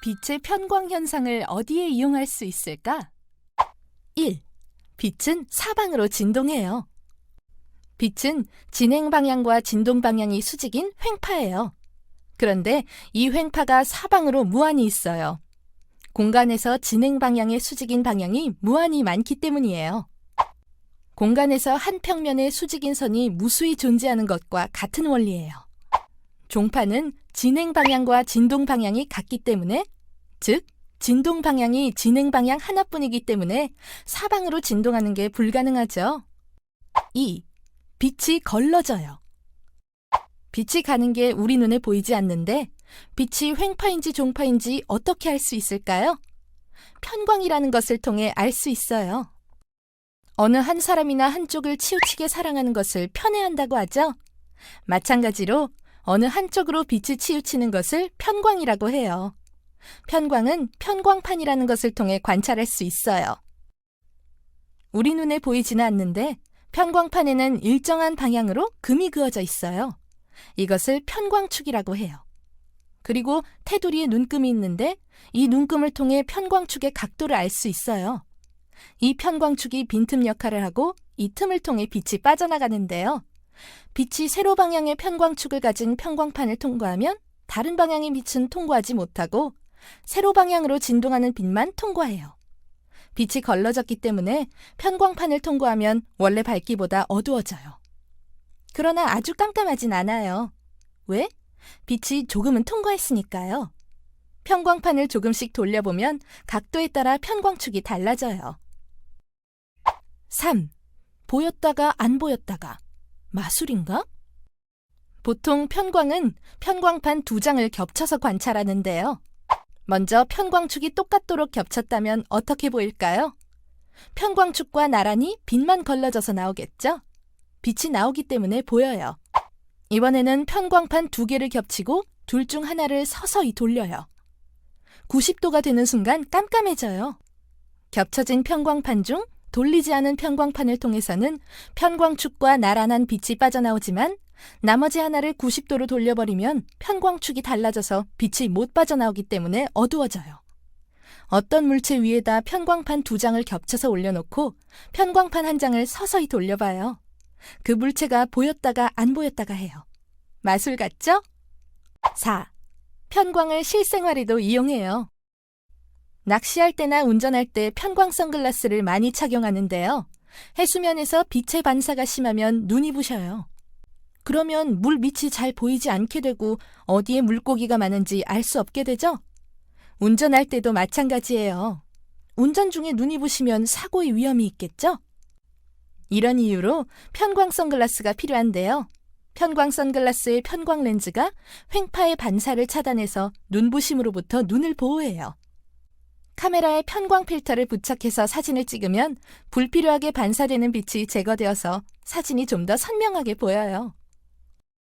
빛의 편광 현상을 어디에 이용할 수 있을까? 1. 빛은 사방으로 진동해요. 빛은 진행 방향과 진동 방향이 수직인 횡파예요. 그런데 이 횡파가 사방으로 무한히 있어요. 공간에서 진행 방향의 수직인 방향이 무한히 많기 때문이에요. 공간에서 한 평면의 수직인 선이 무수히 존재하는 것과 같은 원리예요. 종파는 진행 방향과 진동 방향이 같기 때문에, 즉, 진동 방향이 진행 방향 하나뿐이기 때문에 사방으로 진동하는 게 불가능하죠. 2. 빛이 걸러져요. 빛이 가는 게 우리 눈에 보이지 않는데 빛이 횡파인지 종파인지 어떻게 알 수 있을까요? 편광이라는 것을 통해 알 수 있어요. 어느 한 사람이나 한쪽을 치우치게 사랑하는 것을 편애한다고 하죠. 마찬가지로 어느 한쪽으로 빛이 치우치는 것을 편광이라고 해요. 편광은 편광판이라는 것을 통해 관찰할 수 있어요. 우리 눈에 보이지는 않는데 편광판에는 일정한 방향으로 금이 그어져 있어요. 이것을 편광축이라고 해요. 그리고 테두리에 눈금이 있는데 이 눈금을 통해 편광축의 각도를 알 수 있어요. 이 편광축이 빈틈 역할을 하고 이 틈을 통해 빛이 빠져나가는데요. 빛이 세로 방향의 편광축을 가진 편광판을 통과하면 다른 방향의 빛은 통과하지 못하고 세로 방향으로 진동하는 빛만 통과해요. 빛이 걸러졌기 때문에 편광판을 통과하면 원래 밝기보다 어두워져요. 그러나 아주 깜깜하진 않아요. 왜? 빛이 조금은 통과했으니까요. 편광판을 조금씩 돌려보면 각도에 따라 편광축이 달라져요. 3. 보였다가 안 보였다가 마술인가? 보통 편광은 편광판 두 장을 겹쳐서 관찰하는데요. 먼저 편광축이 똑같도록 겹쳤다면 어떻게 보일까요? 편광축과 나란히 빛만 걸러져서 나오겠죠? 빛이 나오기 때문에 보여요. 이번에는 편광판 두 개를 겹치고 둘 중 하나를 서서히 돌려요. 90도가 되는 순간 깜깜해져요. 겹쳐진 편광판 중 돌리지 않은 편광판을 통해서는 편광축과 나란한 빛이 빠져나오지만 나머지 하나를 90도로 돌려버리면 편광축이 달라져서 빛이 못 빠져나오기 때문에 어두워져요. 어떤 물체 위에다 편광판 두 장을 겹쳐서 올려놓고 편광판 한 장을 서서히 돌려봐요. 그 물체가 보였다가 안 보였다가 해요. 마술 같죠? 4. 편광을 실생활에도 이용해요. 낚시할 때나 운전할 때 편광 선글라스를 많이 착용하는데요. 해수면에서 빛의 반사가 심하면 눈이 부셔요. 그러면 물 밑이 잘 보이지 않게 되고 어디에 물고기가 많은지 알 수 없게 되죠? 운전할 때도 마찬가지예요. 운전 중에 눈이 부시면 사고의 위험이 있겠죠? 이런 이유로 편광 선글라스가 필요한데요. 편광 선글라스의 편광 렌즈가 횡파의 반사를 차단해서 눈부심으로부터 눈을 보호해요. 카메라에 편광 필터를 부착해서 사진을 찍으면 불필요하게 반사되는 빛이 제거되어서 사진이 좀 더 선명하게 보여요.